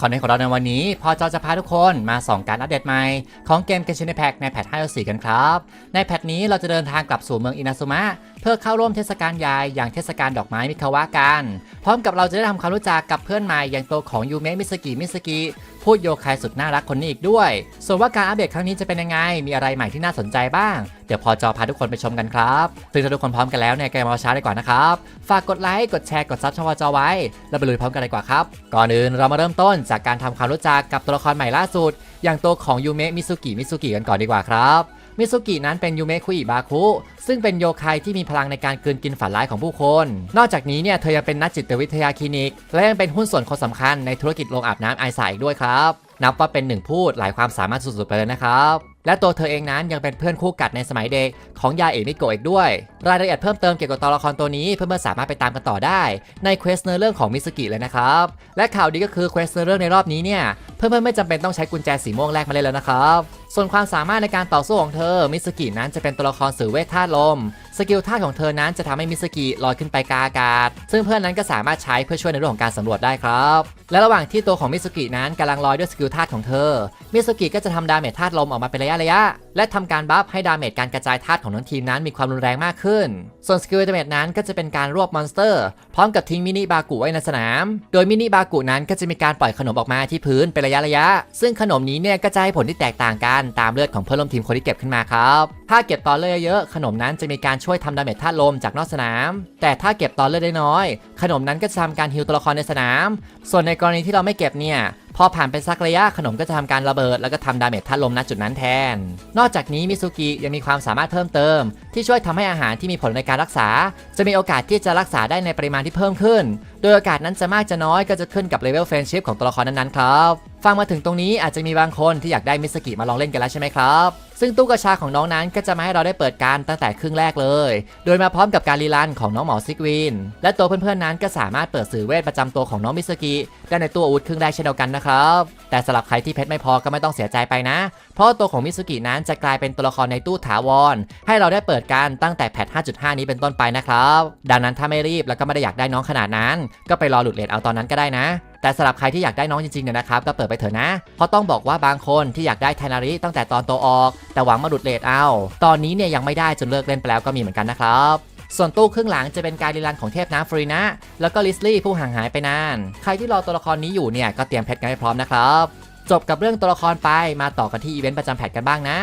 คอนเทนต์ของเราในวันนี้ พอจอจะพาทุกคนมาส่องการอัปเดตใหม่ ของเกมเกชินิแพ็กในแพท5.4 กันครับ ในแพทนี้เราจะเดินทางกลับสู่เมืองอินาซุมะ เพื่อเข้าร่วมเทศกาลใหญ่อย่างเทศกาลดอกไม้มิคาวะกัน พร้อมกับเราจะได้ทำความรู้จักกับเพื่อนใหม่อย่างตัวของยูเมะมิสกิมิสกิพูดโยคายสุดน่ารักคนนี้อีกด้วย ส่วนว่าการอัปเดตครั้งนี้จะเป็นยังไง มีอะไรใหม่ที่น่าสนใจบ้าง เดี๋ยวพอจอพาทุกคนไปชมกันครับ ซึ่งถ้าทุกคนพร้อมกันแล้วเนี่ยก็อย่ามาช้าดีกว่านะครับ ฝากกดไลค์ กดแชร์ กดซับช่องพอจอไว้ แล้วไปลุยพร้อมกันเลยดีกว่าครับ ก่อนอื่นเรามาเริ่มต้นจากการทำความรู้จักกับตัวละครใหม่ล่าสุด อย่างตัวของยูเมะมิซุกิมิซุกิกันก่อนดีกว่าครับ มิซุกินั้นเป็นยูเมะคุอิบาคุซึ่งเป็นโยคายที่มีพลังในการกลืนกินฝันร้ายของผู้คน นอกจากนี้เนี่ยเธอยังเป็นนักจิตวิทยาคลินิก และยังเป็นหุ้นส่วนคนสำคัญในธุรกิจโรงอาบน้ำไอสายอีกด้วยครับนับว่าเป็นหนึ่งพูดหลายความสามารถสุดๆไปเลยนะครับ และตัวเธอเองนั้นยังเป็นเพื่อนคู่กัดในสมัยเด็กของยาเอกนิโกะอีกด้วย รายละเอียดเพิ่มเติมเกี่ยวกับตัวละครตัวนี้เพื่อนๆสามารถไปตามกันต่อได้ในเควสเนื้อเรื่องของมิสกิเลยนะครับ และข่าวดีก็คือเควสเนื้อเรื่องในรอบนี้เนี่ยเพื่อนๆไม่จำเป็นต้องใช้กุญแจสีม่วงแรกมาเล่นแล้วนะครับ ส่วนความสามารถในการต่อสู้ของเธอ มิสกินั้นจะเป็นตัวละครสื่อเวทธาตุลม สกิลธาตุของเธอนั้นจะทำให้มิสกิลอยขึ้นไปกาอากาศ ซึ่งเพื่อนนั้นก็สามารถใช้เพื่อช่วยในเรื่องของการสำรวจได้ครับ และระหว่างที่ตัวของมิสกินั้นกำลังลอยด้วยสกิลธาตุของเธอ มิสกิก็จะทำดาเมจธาตุลมออกมาเป็นระยะระยะๆและทำการบัฟให้ดาเมจการกระจายธาตุของทั้งทีมนั้นมีความรุนแรงมากขึ้น ส่วนสกิลดาเมจนั้นก็จะเป็นการรวบมอนสเตอร์ พร้อมกับทิ้งมินิบากุไว้ในสนาม โดยมินิบากุนั้นก็จะมีการปล่อยขนมออกมาที่พื้นเป็นระยะระยะ ซึ่งขนมนี้เนี่ยก็จะให้ผลที่แตกต่างกันตามเลือดของเพื่อนร่วมทีมคนที่เก็บขึ้นมาครับ ถ้าเก็บตอนเลือดเยอะๆขนมนั้นจะมีการช่วยทำดาเมจธาตุลมจากนอกสนาม แต่ถ้าเก็บตอนเลือดได้น้อย ขนมนั้นก็จะทำการฮิวตัวละครในสนาม ส่วนในกรณีที่เราไม่เก็บเนี่ยพอผ่านไปสักระยะขนมก็จะทำการระเบิด แล้วก็ทำดาเมจธาลมณจุดนั้นแทน นอกจากนี้มิซุกิยังมีความสามารถเพิ่มเติม ที่ช่วยทำให้อาหารที่มีผลในการรักษา จะมีโอกาสที่จะรักษาได้ในปริมาณที่เพิ่มขึ้น โดยโอกาสนั้นจะมากจะน้อยก็จะขึ้นกับเลเวลเฟรนชิพของตัวละครนั้นๆครับ ฟังมาถึงตรงนี้อาจจะมีบางคนที่อยากได้มิสกิมาลองเล่นกันแล้วใช่ไหมครับ ซึ่งตู้กระชาของน้องนั้นก็จะมาให้เราได้เปิดการตั้งแต่ครึ่งแรกเลย โดยมาพร้อมกับการรีลันของน้องหมอซิกวิน และตัวเพื่อนๆนั้นก็สามารถเปิดสื่อเวทประจำตัวของน้องมิสกิได้ในตู้อาวุธครึ่งแรกเช่นเดียวกันนะครับ แต่สำหรับใครที่เพชรไม่พอก็ไม่ต้องเสียใจไปนะ เพราะตัวของมิสกินั้นจะกลายเป็นตัวละครในตู้ถาวร ให้เราได้เปิดการตั้งแต่แพท 5.5 นี้เป็นต้นไปนะครับ ดังนั้นถ้าไม่รีบแล้วก็ไม่ได้อยากได้น้องขนาดนั้น ก็ไปรอหลุดเลทเอาตอนนั้นก็ได้นะ แต่สำหรับใครที่อยากได้น้องจริงๆเนี่ยนะครับก็เปิดไปเถอะนะ เพราะต้องบอกว่าบางคนที่อยากได้ไทนาริตั้งแต่ตอนโตออก แต่หวังมาหลุดเลทเอา ตอนนี้เนี่ยยังไม่ได้จนเลิกเล่นไปแล้วก็มีเหมือนกันนะครับส่วนตู้ครึ่งหลังจะเป็นการรีลันของเทพน้ำฟรีนะ แล้วก็ลิสลี่ผู้ห่างหายไปนาน ใครที่รอตัวละครนี้อยู่เนี่ยก็เตรียมเพชรกันให้พร้อมนะครับ จบกับเรื่องตัวละครไปมาต่อกันที่อีเวนต์ประจำแพทกันบ้างนะ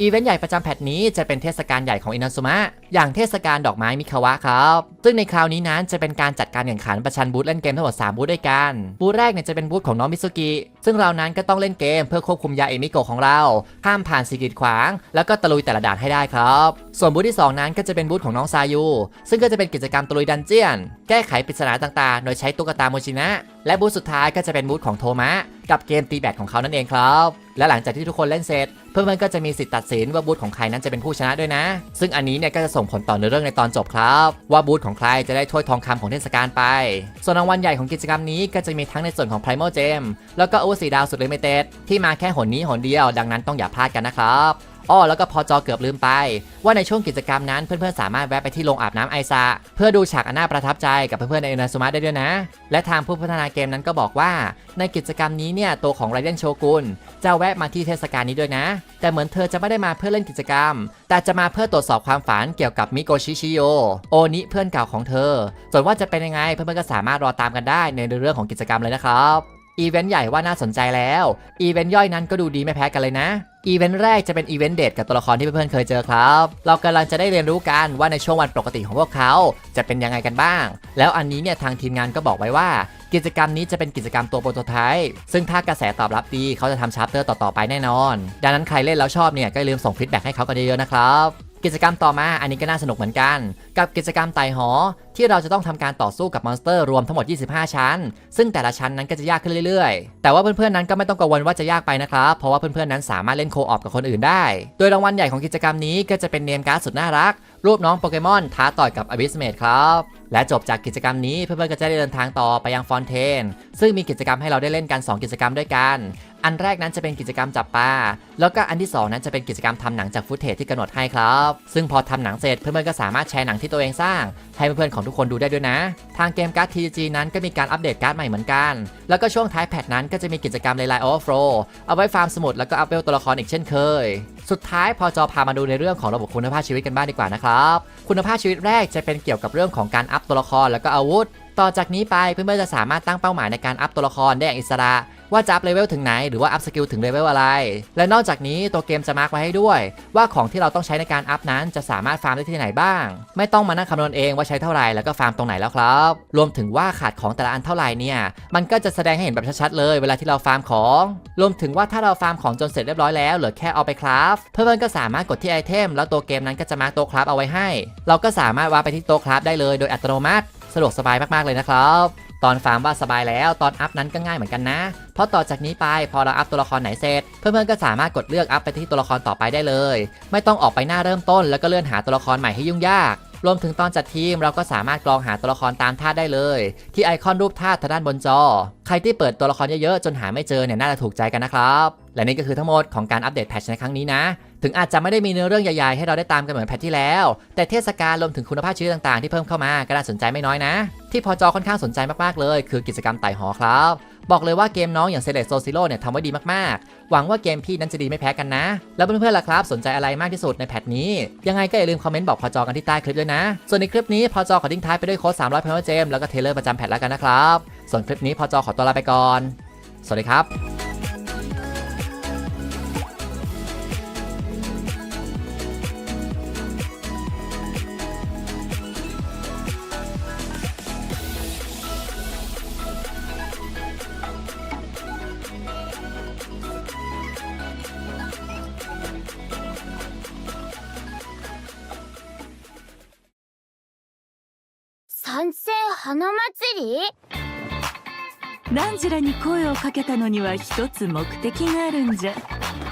อีเวนต์ใหญ่ประจำแพทนี้จะเป็นเทศกาลใหญ่ของอินาซุมะอย่างเทศกาลดอกไม้มิคาวะครับ ซึ่งในคราวนี้นั้นจะเป็นการจัดการแข่งขันประชันบูธเล่นเกมทั้งหมด 3 บูธด้วยกัน บูธแรกเนี่ยจะเป็นบูธของน้องมิซุกิ ซึ่งเรานั้นก็ต้องเล่นเกมเพื่อควบคุมยาเอมิโกะของเรา ข้ามผ่านสีกีดขวาง แล้วก็ตะลุยแต่ละด่านให้ได้ครับ ส่วนบูธที่ 2 นั้นก็จะเป็นบูธของน้องซายู ซึ่งก็จะเป็นกิจกรรมตะลุยดันเจียน แก้ไขปริศนาต่างๆ โดยใช้ตุ๊กตาโมชินะ และบูธสุดท้ายก็จะเป็นบูธของโทมะ กับเกมตีแบตของเขานั่นเองครับ และหลังจากที่ทุกคนเล่นเสร็จ เพื่อนๆก็จะมีสิทธิ์ตัดสินว่าบูธของใครนั้นจะเป็นผู้ชนะด้วยนะ ซึ่งอันนี้เนี่ยก็จะส่งผลต่อเนื้อเรื่องในตอนจบครับ ว่าบูธของใครจะได้ถ้วยทองคำของเทศกาลไป ส่วนรางวัลใหญ่ของกิจกรรมนี้ก็จะมีทั้งในส่วนของ Primal Gem แล้วก็อาวุธสีดาวสุดเลิมิเต็ดที่มาแค่หนนี้หนเดียว ดังนั้นต้องอย่าพลาดกันนะครับ อ้อแล้วก็พอจอเกือบลืมไป ว่าในช่วงกิจกรรมนั้นเพื่อนๆสามารถแวะไปที่โรงอาบน้ำไอซาเพื่อดูฉากอันน่าประทับใจกับเพื่อนๆในอนาซุมะได้ด้วยนะ และทางผู้พัฒนาเกมนั้นก็บอกว่า ในกิจกรรมนี้เนี่ยตัวของไรเดนโชกุนจะแวะมาที่เทศกาลนี้ด้วยนะ แต่เหมือนเธอจะไม่ได้มาเพื่อเล่นกิจกรรม แต่จะมาเพื่อตรวจสอบความฝันเกี่ยวกับมิโกชิชิโยโอนิเพื่อนเก่าของเธอ ส่วนว่าจะเป็นยังไงเพื่อนๆก็สามารถรอตามกันได้ในเรื่องของกิจกรรมเลยนะครับ อีเวนต์ใหญ่ว่าน่าสนใจแล้ว อีเวนต์ย่อยนั้นก็ดูดีไม่แพ้กันเลยนะ อีเวนต์แรกจะเป็นอีเวนต์เดทกับตัวละครที่เพื่อนๆเคยเจอครับ เรากำลังจะได้เรียนรู้กันว่าในช่วงวันปกติของพวกเขาจะเป็นยังไงกันบ้าง แล้วอันนี้เนี่ยทางทีมงานก็บอกไว้ว่า กิจกรรมนี้จะเป็นกิจกรรมตัวโปรโตไทป์ซึ่งถ้ากระแสตอบรับดีเขาจะทำชาร์ปเตอร์ต่อๆไปแน่นอน ดังนั้นใครเล่นแล้วชอบเนี่ยก็อย่าลืมส่งฟีดแบ็กให้เขากันเยอะๆนะครับ กิจกรรมต่อมาอันนี้ก็น่าสนุกเหมือนกัน กับกิจกรรมไต่หอ ที่เราจะต้องทำการต่อสู้กับมอนสเตอร์รวมทั้งหมด 25 ชั้น ซึ่งแต่ละชั้นนั้นก็จะยากขึ้นเรื่อยๆ แต่ว่าเพื่อนๆนั้นก็ไม่ต้องกังวลว่าจะยากไปนะครับ เพราะว่าเพื่อนๆนั้นสามารถเล่นโคออปกับคนอื่นได้ โดยรางวัลใหญ่ของกิจกรรมนี้ก็จะเป็นเนมการ์ดสุดน่ารัก รูปน้องโปเกมอนท้าต่อยกับอ b ิสเมดครับ และจบจากกิจกรรมนี้เพื่อนๆก็จะได้เดินทางต่อไปยังฟอนเทน ซึ่งมีกิจกรรมให้เราได้เล่นกัน 2 กิจกรรมด้วยกัน อันแรกนั้นจะเป็นกิจกรรมจับปลา แล้วก็อันที่ 2 นั้นจะเป็นกิจกรรมทำหนังจากฟุตเทจที่กำหนดให้ครับ ซึ่งพอทำหนังเสร็จเพื่อนๆก็สามารถแชร์หนังที่ตัวเองสร้าง ให้เพื่อนๆของทุกคนดูได้ด้วยนะ ทางเกมการ์ด TG นั้นก็มีการอัปเดตการ์ดใหม่เหมือนกัน แล้วก็ช่วงท้ายแพทนั้นก็จะมีกิจกรรมไลน์ Overflow เอาไว้ฟาร์มสมุดแล้วก็อัพเวลตัวละครอีกเช่นเคย สุดท้ายพอจอพามาดูในเรื่องของระบบคุณภาพชีวิตกันบ้างดีกว่านะครับ คุณภาพชีวิตแรกจะเป็นเกี่ยวกับเรื่องของการอัพตัวละครแล้วก็อาวุธ ต่อจากนี้ไปเพื่อนๆจะสามารถตั้งเป้าหมายในการอัพตัวละครได้อย่างอิสระ ว่าจะอัพเลเวลถึงไหนหรือว่าอัพสกิลถึงเลเวลอะไร และนอกจากนี้ตัวเกมจะมาร์กไว้ให้ด้วย ว่าของที่เราต้องใช้ในการอัพนั้นจะสามารถฟาร์มได้ที่ไหนบ้าง ไม่ต้องมานั่งคำนวณเองว่าใช้เท่าไหร่แล้วก็ฟาร์มตรงไหนแล้วครับ รวมถึงว่าขาดของแต่ละอันเท่าไหร่เนี่ย มันก็จะแสดงให้เห็นแบบชัดๆเลยเวลาที่เราฟาร์มของ รวมถึงว่าถ้าเราฟาร์มของจนเสร็จเรียบร้อยแล้วเหลือแค่เอาไปคราฟเพื่อนๆก็สามารถกดที่ไอเทมแล้วตัวเกมนั้นก็จะมาร์กตัวคราฟเอาไว้ให้ เราก็สามารถวาไปที่โต๊ะคราฟได้เลยโดยอัตโนมัติ สะดวกสบายมากๆเลยนะครับ ตอนฟาร์มว่าสบายแล้วตอนอัพนั้นก็ง่ายเหมือนกันนะ เพราะต่อจากนี้ไปพอเราอัพตัวละครไหนเสร็จ เพื่อนๆก็สามารถกดเลือกอัพไปที่ตัวละครต่อไปได้เลย ไม่ต้องออกไปหน้าเริ่มต้น แล้วก็เลื่อนหาตัวละครใหม่ให้ยุ่งยากรวมถึงตอนจัดทีมเราก็สามารถกรองหาตัวละครตามธาตุได้เลย ที่ไอคอนรูปธาตุทางด้านบนจอ ใครที่เปิดตัวละครเยอะๆ จนหาไม่เจอเนี่ยน่าจะถูกใจกันนะครับ และนี่ก็คือทั้งหมดของการอัปเดตแพทช์ในครั้งนี้นะ ถึงอาจจะไม่ได้มีเนื้อเรื่องใหญ่ๆให้เราได้ตามกันเหมือนแพทที่แล้ว แต่เทศกาลรวมถึงคุณภาพชีวิตต่างๆที่เพิ่มเข้ามาก็น่าสนใจไม่น้อยนะ ที่พอจอค่อนข้างสนใจมากๆเลย คือกิจกรรมไต่หอครับ บอกเลยว่าเกมน้องอย่างเซเลสโซซิโ o เนี่ยทำไว้ดีมากๆ หวังว่าเกมพี่นั้นจะดีไม่แพ้กันนะ แล้วเพื่อนๆล่ะครับ สนใจอะไรมากที่สุดในแพทนี้ ยังไงก็อย่าลืมคอมเมนต์บอกพอจอกันที่ใต้คลิปด้วยนะ ส่วนในคลิปนี้พอจอขอทิ้งท้ายไปด้วยโค้ด300 p o w e r Gem แล้วก็เทเลอร์ประจำแพทแล้วกันนะครับส่วนคลิปนี้พอจอขอตัวลาไปก่อน สวัสดีครับ 花祭り？ランジュラに声をかけたのには一つ目的があるんじゃ。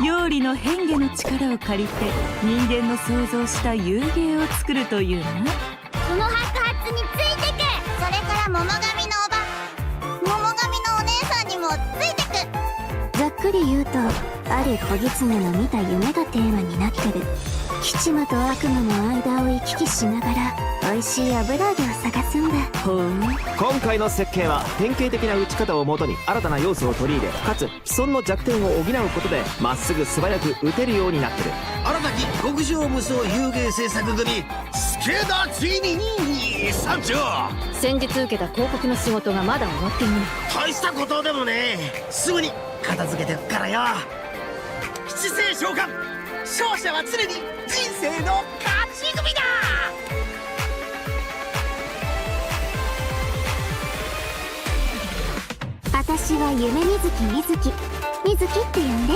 妖理の変化の力を借りて人間の想像した遊芸を作るというな。この白髪についてく！それから桃神のおば。桃神のお姉さんにもついてく！ざっくり言うとある小狐の見た夢がテーマになってる吉間と悪夢の間を行き来しながら美味しい油揚げを探すんだ。ほう。今回の設計は典型的な打ち方をもとに新たな要素を取り入れかつ既存の弱点を補うことでまっすぐ素早く打てるようになってる。新たき極上無双遊芸制作組スケダついに参上先日受けた広告の仕事がまだ終わっていない。大したことでもねすぐに片付けてくからよ。七星召喚勝者は常に人生の勝ち組だ。私は夢みずきみずき。みずきって呼んで。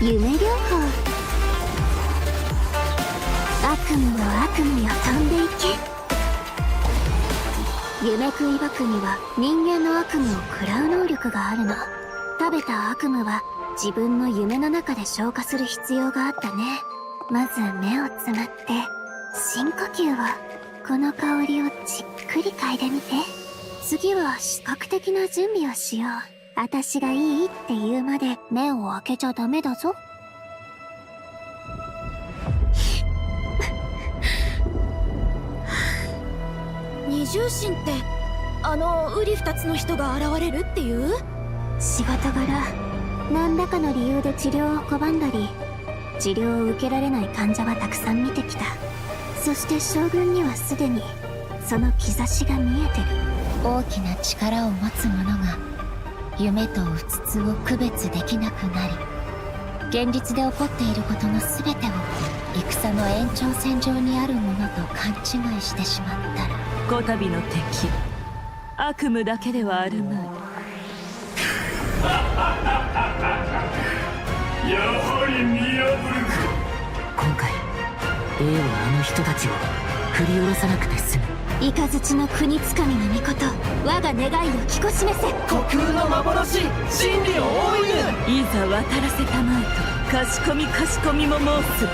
夢療法悪夢の悪夢よ飛んでいけ。夢食い箱には人間の悪夢を食らう能力があるの。食べた悪夢は自分の夢の中で消化する必要があったね。まず目をつむって深呼吸をこの香りをじっくり嗅いでみて。次は視覚的な準備をしよう。私がいいって言うまで目を開けちゃダメだぞ。二重心ってあのウリ二つの人が現れるっていう？仕事柄何らかの理由で治療を拒んだり治療を受けられない患者はたくさん見てきた。そして将軍にはすでにその兆しが見えてる。大きな力を持つ者が夢とうつつを区別できなくなり現実で起こっていることの全てを戦の延長線上にあるものと勘違いしてしまったらこたびの敵悪夢だけではあるまい。今回 A はあの人たちを振り下ろさなくて済む雷の国つかみの御事我が願いを聞こ示せいざ渡らせたまえと かしこみかしこみも申す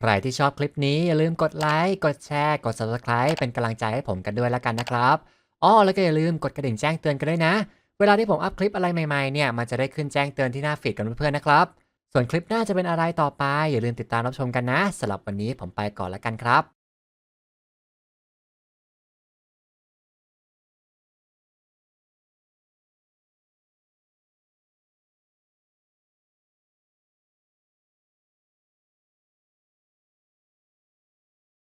ใครที่ชอบคลิปนี้อย่าลืมกดไลค์ กดแชร์ กด subscribe เป็นกำลังใจให้ผมกันด้วยแล้วกันนะครับ อ๋อแล้วก็อย่าลืมกดกระดิ่งแจ้งเตือนกันด้วยนะ เวลาที่ผมอัพคลิปอะไรใหม่ๆเนี่ยมันจะได้ขึ้นแจ้งเตือนที่หน้าฟีดกันเพื่อนๆนะครับ ส่วนคลิปหน้าจะเป็นอะไรต่อไป อย่าลืมติดตามรับชมกันนะสำหรับวันนี้ผมไปก่อนแล้วกันครับ